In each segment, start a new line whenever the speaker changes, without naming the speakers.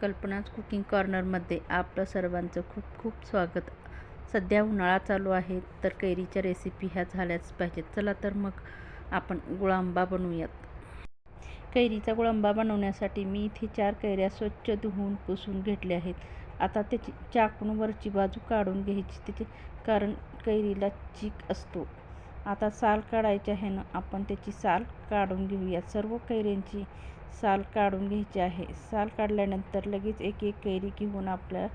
कल्पनाच कुकिंग कॉर्नरमध्ये आपलं सर्वांचं खूप खूप स्वागत. सध्या उन्हाळा चालू आहे तर कैरीच्या रेसिपी ह्या झाल्याच पाहिजेत. चला तर मग आपण गुळांबा बनवूयात. कैरीचा गुळांबा बनवण्यासाठी मी इथे चार कैऱ्या स्वच्छ धुवून पुसून घेतल्या आहेत. आता त्याची चाकून वरची बाजू काढून घ्यायची त्याची कारण कैरीला चीक असतो. आता साल काढायच्या ह्यानं आपण त्याची साल काढून घेऊया. सर्व कैऱ्यांची साल काढून घ्यायची आहे. साल काढल्यानंतर लगेच एक एक कैरी घेऊन आपल्या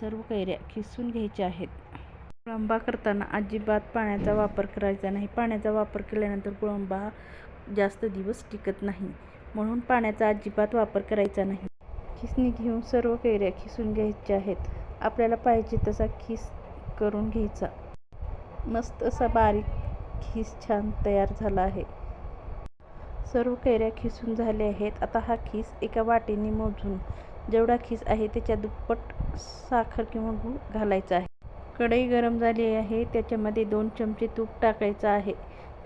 सर्व कैऱ्या खिसून घ्यायच्या आहेत. गुळंबा करताना अजिबात पाण्याचा वापर करायचा नाही. पाण्याचा वापर केल्यानंतर गुळंबा जास्त दिवस टिकत नाही. म्हणून पाण्याचा अजिबात वापर करायचा नाही. खिसणी घेऊन सर्व कैऱ्या खिसून घ्यायच्या आहेत. आपल्याला पाहिजे तसा खिस करून घ्यायचा. मस्त असा बारीक खिस छान तयार झाला आहे. सर्व कैऱ्या खिसून झाल्या आहेत. आता हा खिस एका वाटीने मोजून जेवढा खिस आहे त्याच्या दुप्पट साखर किंवा गूळ घालायचा आहे. कढई गरम झाली आहे. त्याच्यामध्ये दोन चमचे तूप टाकायचं आहे.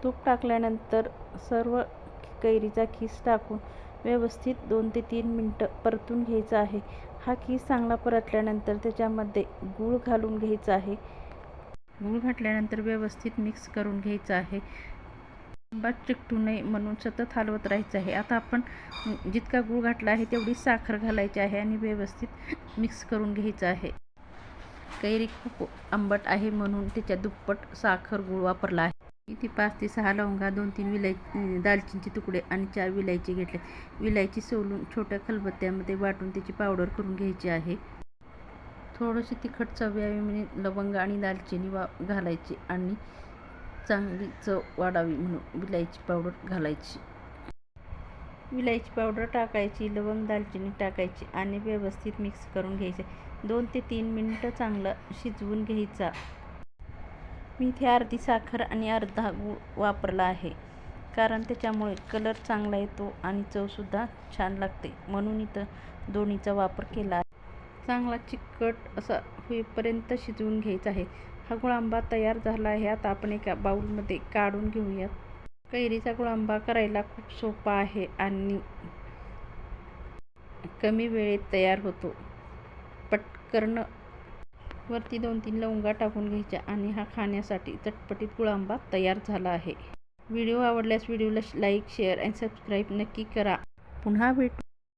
तूप टाकल्यानंतर सर्व कैरीचा खिस टाकून व्यवस्थित दोन ते तीन मिनटं परतून घ्यायचा आहे. हा खिस चांगला परतल्यानंतर त्याच्यामध्ये गूळ घालून घ्यायचा आहे. गूळ घातल्यानंतर व्यवस्थित मिक्स करून घ्यायचं आहे. आंबा चिकटू नये म्हणून सतत हलवत राहायचं आहे. आता आपण जितका गूळ घातला आहे तेवढी साखर घालायची आहे आणि व्यवस्थित मिक्स करून घ्यायचं आहे. कैरी खूप आंबट आहे म्हणून त्याच्या दुप्पट साखर गूळ वापरला आहे. इथे पाच ते सहा लवंगा दोन तीन विलाय दालचिनीचे तुकडे आणि चार विलायची घेतले. विलायची सोलून छोट्या खलबत्त्यामध्ये वाटून त्याची पावडर करून घ्यायची आहे. थोडीशी तिखट चव यावी म्हणजे लवंग आणि दालचिनी वा घालायची आणि चांगली चव वाढावी म्हणून विलायची पावडर घालायची. विलायची पावडर टाकायची लवंग दालचिनी टाकायची आणि व्यवस्थित मिक्स करून घ्यायचे. दोन ते तीन मिनटं चांगलं शिजवून घ्यायचा. मी इथे अर्धी साखर आणि अर्धा गूळ वापरला आहे. कारण त्याच्यामुळे कलर चांगला येतो आणि चवसुद्धा छान लागते. म्हणून इथं दोन्हीचा वापर केला चांगला चिकट असा होईपर्यंत शिजवून घ्यायचा आहे. हा गुळांबा तयार झाला आहे. आता आपण एका बाऊलमध्ये काढून घेऊयात. कैरीचा गुळांबा करायला खूप सोपा आहे आणि कमी वेळेत तयार होतो. पटकन वरती दोन तीन लवंगा टाकून घ्यायच्या आणि हा खाण्यासाठी चटपटीत गुळांबा तयार झाला आहे. व्हिडिओ आवडल्यास व्हिडिओला लाईक शेअर अँड सबस्क्राईब नक्की करा. पुन्हा भेटू.